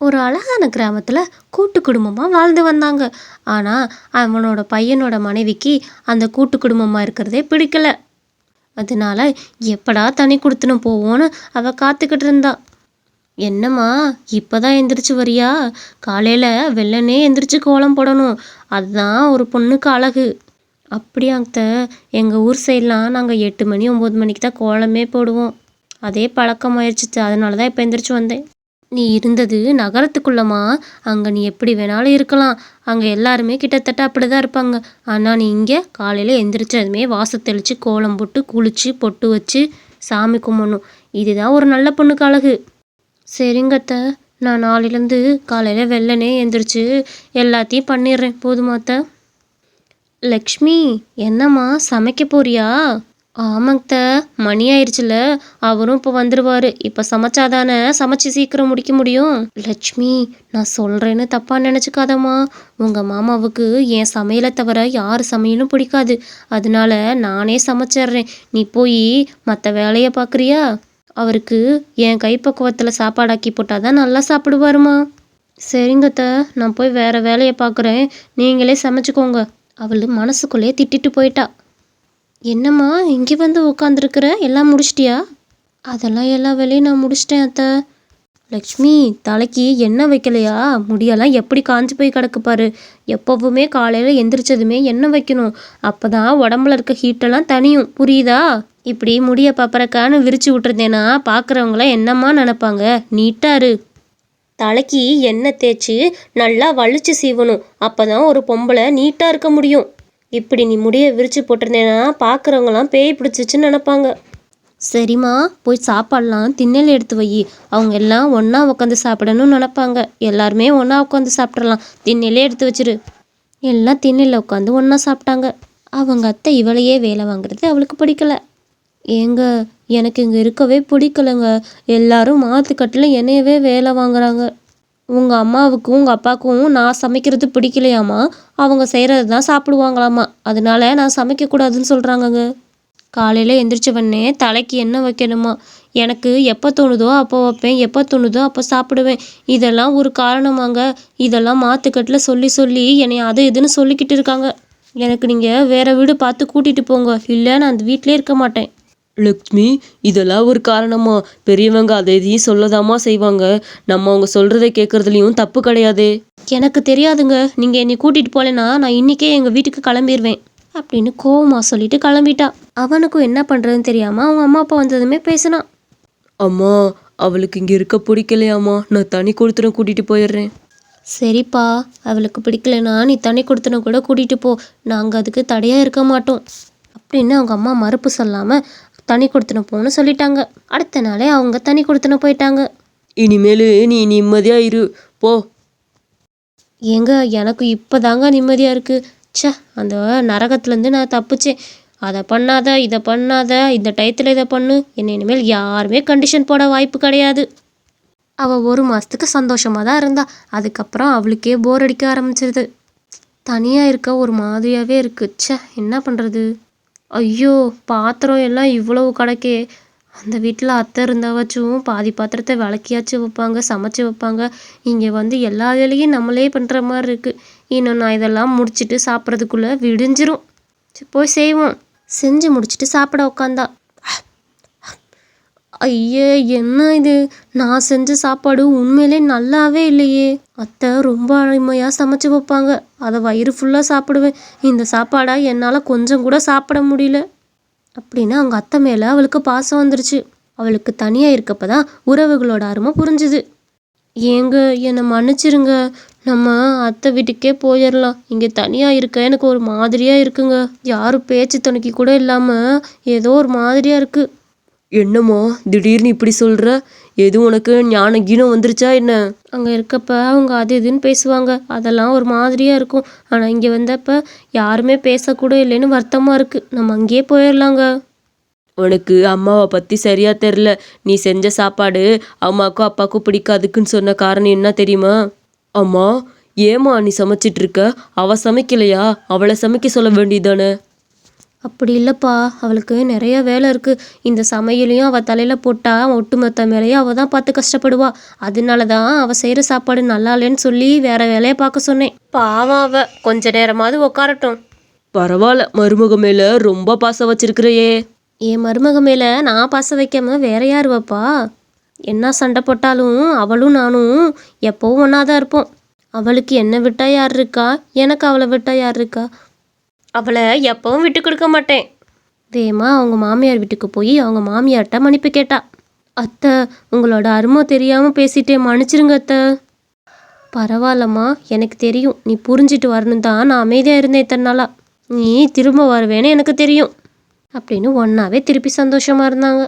ஒரு அழகான கிராமத்தில் கூட்டு குடும்பமாக வாழ்ந்து வந்தாங்க. ஆனால் அவனோட பையனோட மனைவிக்கு அந்த கூட்டு குடும்பமாக இருக்கிறதே பிடிக்கல. அதனால எப்படா தனி கொடுத்துன்னு போவோன்னு அவள் காத்துக்கிட்டு இருந்தா. என்னம்மா இப்போ தான் எந்திரிச்சு வரியா? காலையில் வெள்ளனே எந்திரிச்சு கோலம் போடணும். அதுதான் ஒரு பொண்ணுக்கு அழகு. அப்படியாங்க எங்கள் ஊர் சைட்லாம் நாங்கள் எட்டு மணி ஒம்பது மணிக்கு தான் கோலமே போடுவோம். அதே பழக்கமாயிருச்சு அதனால தான் இப்போ எந்திரிச்சு வந்தேன். நீ இருந்தது நகரத்துக்குள்ளமா அங்கே நீ எப்படி வேணாலும் இருக்கலாம். அங்கே எல்லாருமே கிட்டத்தட்ட அப்படி தான் இருப்பாங்க. ஆனால் நீ இங்கே காலையில் எந்திரிச்சதுமே வாசல் தெளித்து கோலம் போட்டு குளித்து பொட்டு வச்சு சாமி கும்பிடணும். இதுதான் ஒரு நல்ல பொண்ணுக்கு அழகு. சரிங்கத்த நான் நாளையிலேருந்து காலையில் வெள்ளனே எந்திரிச்சு எல்லாத்தையும் பண்ணிடுறேன். போதுமாத்த லக்ஷ்மி என்னம்மா சமைக்க போறியா? ஆமாங்க மணி ஆயிடுச்சுல அவரும் இப்போ வந்துடுவார் இப்போ சமைச்சாதானே சமைச்சு சீக்கிரம் முடிக்க முடியும்? லட்சுமி நான் சொல்கிறேன்னு தப்பாக நினச்சிக்காதம்மா. உங்கள் மாமாவுக்கு என் சமையலை தவிர யார் சமையலும் பிடிக்காது. அதனால நானே சமைச்சிட்றேன். நீ போய் மற்ற வேலையை பார்க்குறியா அவருக்கு என் கைப்பக்குவத்தில் சாப்பாடாக்கி போட்டால் தான் நல்லா சாப்பிடுவாருமா. சரிங்கத்த நான் போய் வேறு வேலையை பார்க்குறேன் நீங்களே சமைச்சுக்கோங்க. அவள் மனசுக்குள்ளே திட்டிட்டு போயிட்டா. என்னம்மா இங்கே வந்து உட்காந்துருக்குற எல்லாம் முடிச்சிட்டியா? அதெல்லாம் எல்லா வேலையும் நான் முடிச்சிட்டேன் அத்தை. லக்ஷ்மி தலைக்கு எண்ணெய் வைக்கலையா? முடியெல்லாம் எப்படி காஞ்சு போய் கிடக்கு பாரு. எப்போவுமே காலையில் எந்திரிச்சதுமே எண்ணெய் வைக்கணும். அப்போ தான் உடம்புல இருக்க ஹீட்டெல்லாம் தனியும் புரியுதா? இப்படி முடிய பப்பரக்கான்னு விரிச்சு விட்டுருந்தேன்னா பார்க்குறவங்களாம் என்னம்மா நினப்பாங்க? நீட்டாரு தலைக்கு எண்ணெய் தேய்ச்சி நல்லா வலிச்சு சீவணும். அப்போ தான் ஒரு பொம்பளை நீட்டாக இருக்க முடியும். இப்படி நீ முடியை விரிச்சு போட்டிருந்தேன்னா பார்க்குறவங்களாம் பேய் பிடிச்சிச்சுன்னு நினப்பாங்க. சரிம்மா போய் சாப்பாடலாம் திண்ணல் எடுத்து வை. அவங்க எல்லாம் ஒன்றா உட்காந்து சாப்பிடணும்னு நினப்பாங்க. எல்லாருமே ஒன்றா உட்காந்து சாப்பிட்றலாம் திண்ணையிலே எடுத்து வச்சிரு. எல்லாம் திண்ணில் உட்காந்து ஒன்றா சாப்பிட்டாங்க. அவங்க அத்தை இவளையே வேலை வாங்குறது அவளுக்கு பிடிக்கல. ஏங்க எனக்கு இங்கே இருக்கவே பிடிக்கலங்க. எல்லாரும் மாத்துக்கட்டில் என்னையவே வேலை வாங்குறாங்க. உங்கள் அம்மாவுக்கும் உங்கள் அப்பாவுக்கும் நான் சமைக்கிறது பிடிக்கலையாம்மா? அவங்க செய்கிறது தான் சாப்பிடுவாங்களாம்மா. அதனால நான் சமைக்கக்கூடாதுன்னு சொல்கிறாங்கங்க காலையில் எந்திரிச்சவொடனே தலைக்கு எண்ணெய் வைக்கணுமா எனக்கு எப்போ தோணுதோ அப்போ வைப்பேன் எப்போ தோணுதோ அப்போ சாப்பிடுவேன். இதெல்லாம் ஒரு காரணமாங்க. இதெல்லாம் மாத்துக்கட்டில் சொல்லி சொல்லி என்னை அது இதுன்னு சொல்லிக்கிட்டு இருக்காங்க. எனக்கு நீங்கள் வேறு வீடு பார்த்து கூட்டிகிட்டு போங்க. இல்லை நான் அந்த வீட்டிலே இருக்க மாட்டேன். லக்ஷ்மி இதெல்லாம் ஒரு காரணமா? பெரியவங்க அதை இதையும் சொல்லதாம்மா செய்வாங்க. நம்ம அவங்க சொல்கிறத கேட்குறதுலையும் தப்பு கிடையாதே. எனக்கு தெரியாதுங்க. நீங்கள் என்னை கூட்டிகிட்டு போகலன்னா நான் இன்றைக்கே எங்கள் வீட்டுக்கு கிளம்பிடுவேன் அப்படின்னு கோவமாக சொல்லிட்டு கிளம்பிட்டா. அவனுக்கும் என்ன பண்ணுறதுன்னு தெரியாமல் அவங்க அம்மா அப்பா வந்ததுமே பேசினான் அம்மா அவளுக்கு இங்கே இருக்க பிடிக்கலையாம்மா. நான் தனி கொடுத்துட கூட்டிகிட்டு போயிடுறேன். சரிப்பா. அவளுக்கு பிடிக்கலனா நீ தனி கொடுத்தன கூட கூட்டிகிட்டு போ. நாங்கள் அதுக்கு தடையாக இருக்க மாட்டோம் அப்படின்னு அவங்க அம்மா மறுப்பு சொல்லாமல் தண்ணி கொடுத்துன போன்னு சொல்லிட்டாங்க. அடுத்த நாளே அவங்க தண்ணி கொடுத்துன போயிட்டாங்க. இனிமேலு நீ நிம்மதியா இரு. போ. ஏங்க எனக்கு இப்போதாங்க நிம்மதியாக இருக்குது ச்சே அந்த நரகத்துலேருந்து நான் தப்பிச்சேன். அதை பண்ணாத இதை பண்ணாத இந்த டயத்தில் இதை பண்ணு. என்னை இனிமேல் யாருமே கண்டிஷன் போட வாய்ப்பு கிடையாது. அவள் ஒரு மாதத்துக்கு சந்தோஷமாக தான் இருந்தா. அதுக்கப்புறம் அவளுக்கே போர் அடிக்க ஆரம்பிச்சிருது. தனியாக இருக்க ஒரு மாதிரியாகவே இருக்கு. ச்சே என்ன பண்ணுறது ஐயோ பாத்திரம் எல்லாம் இவ்வளவு கிடக்கே அந்த வீட்டில் அத்தை இருந்தாவாச்சும் பாதி பாத்திரத்தை விளக்கியாச்சும் வைப்பாங்க சமைச்சு வைப்பாங்க. இங்கே வந்து எல்லா வேலையும் நம்மளே பண்ணுற மாதிரி இருக்குது இன்னும் நான் இதெல்லாம் முடிச்சுட்டு சாப்பிட்றதுக்குள்ளே விடிஞ்சிரும். சரி, போய் செய்வோம். செஞ்சு முடிச்சிட்டு சாப்பிட உக்காந்தா. ஐயே என்ன இது? நான் செஞ்ச சாப்பாடு உண்மையிலே நல்லாவே இல்லையே. அத்தை ரொம்ப அருமையாக சமைச்சு வைப்பாங்க. அதை வயிறு ஃபுல்லாக சாப்பிடுவேன். இந்த சாப்பாடை என்னால் கொஞ்சம் கூட சாப்பிட முடியல. அப்படின்னு அவங்க அத்தை மேலே அவளுக்கு பாசம் வந்துருச்சு. அவளுக்கு தனியாக இருக்கப்ப தான் உறவுகளோட அருமை புரிஞ்சுது. ஏங்க என்னை மன்னிச்சிருங்க. நம்ம அத்தை வீட்டுக்கே போயிடலாம் இங்கே தனியாக இருக்க எனக்கு ஒரு மாதிரியாக இருக்குங்க. யாரும் பேச்சு துணைக்கு கூட இல்லாமல் ஏதோ ஒரு மாதிரியாக இருக்குது என்னம்மா திடீர்னு இப்படி சொல்ற? எதுவும் உனக்கு? ஞான கீனம் வந்துருச்சா என்ன? அங்கே இருக்கப்ப அவங்க அது இதுன்னு பேசுவாங்க. அதெல்லாம் ஒரு மாதிரியாக இருக்கும். ஆனால் இங்கே வந்தப்ப யாருமே பேசக்கூட இல்லைன்னு வருத்தமாக இருக்குது நம்ம அங்கேயே போயிடலாங்க உனக்கு அம்மாவை பத்தி சரியா தெரில நீ செஞ்ச சாப்பாடு அம்மாக்கும் அப்பாவுக்கும் பிடிக்காதுக்குன்னு சொன்ன காரணம் என்ன தெரியுமா? அம்மா ஏம்மா நீ சமைச்சிட்டு இருக்க? அவ சமைக்கலையா? அவளை சமைக்க சொல்ல வேண்டியதானே அப்படி இல்லைப்பா அவளுக்கு நிறைய வேலை இருக்குது இந்த சமையலையும் அவள் தலையில் போட்டால் ஒட்டுமொத்த வேலையும் அவள் தான் பார்த்து கஷ்டப்படுவா. அதனால தான் அவள் செய்கிற சாப்பாடு நல்லா இல்லைன்னு சொல்லி வேற வேலையை பார்க்க சொன்னேன். பாவம் அவ. கொஞ்ச நேரமாவது உட்காரட்டும் பரவாயில்ல மருமக மேல ரொம்ப பாசம் வச்சிருக்கிறையே. என் மருமக மேலே நான் பாசம் வைக்காம வேற யார் வைப்பா என்ன சண்டை போட்டாலும் அவளும் நானும் எப்போவும் ஒன்றா தான் இருப்போம். அவளுக்கு என்னை விட்டா யார் இருக்கா? எனக்கு அவளை விட்டா யார் இருக்கா? அவளை எப்பவும் விட்டு கொடுக்க மாட்டேன். வேமா அவங்க மாமியார் வீட்டுக்கு போய் அவங்க மாமியார்கிட்ட மன்னிப்பு கேட்டா. அத்தை உங்களோட அருமை தெரியாமல் பேசிட்டே மன்னிச்சிருங்க அத்தை. பரவாயில்லம்மா எனக்கு தெரியும். நீ புரிஞ்சிட்டு வரணும் தான் நான் அமைதியாக இருந்தேன் இத்தனை நாளாக நீ திரும்ப வருவேன்னு எனக்கு தெரியும். அப்படின்னு ஒன்றாவே திருப்பி சந்தோஷமாக இருந்தாங்க.